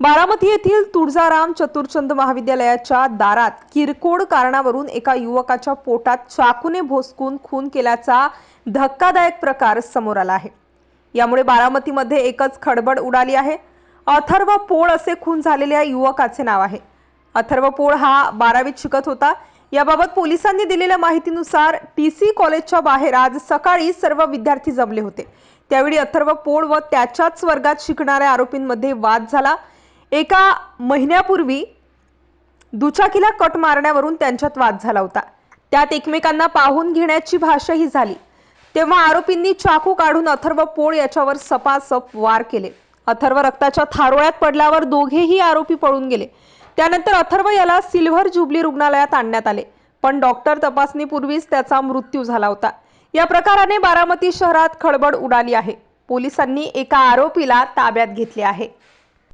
बारामती येथील तुळजाराम चतुरचंद महाविद्यालयाच्या दारात किरकोळ कारणावरून एका युवकाच्या पोटात चाकूने भोसकून खून केल्याचा धक्कादायक प्रकार समोर आला आहे. यामुळे बारामतीमध्ये एकच खडबड उडाली आहे. अथर्व पोळ असे खून झालेल्या युवकाचे नाव आहे. अथर्व पोळ हा बारावीत शिकत होता. याबाबत पोलिसांनी दिलेल्या माहितीनुसार टी सी कॉलेजच्या बाहेर आज सकाळी सर्व विद्यार्थी जमले होते. त्यावेळी अथर्व पोळ व त्याच्याच वर्गात शिकणाऱ्या आरोपींमध्ये वाद झाला. एका महिन्यापूर्वी दुचाकीला कट मारण्यावरून त्यांच्यात वाद झाला होता. त्यात एकमेकांना पाहून घेण्याची भाषाही झाली. तेव्हा आरोपींनी चाकू काढून अथर्व पोळ याच्यावर सपासप वार केले. अथर्व रक्ताच्या थारोळ्यात पडल्यावर दोघेही आरोपी पळून गेले. त्यानंतर अथर्व याला सिल्व्हर जुबली रुग्णालयात आणण्यात आले. पण डॉक्टर तपासणीपूर्वीच त्याचा मृत्यू झाला होता. या प्रकाराने बारामती शहरात खळबळ उडाली आहे. पोलिसांनी एका आरोपीला ताब्यात घेतले आहे.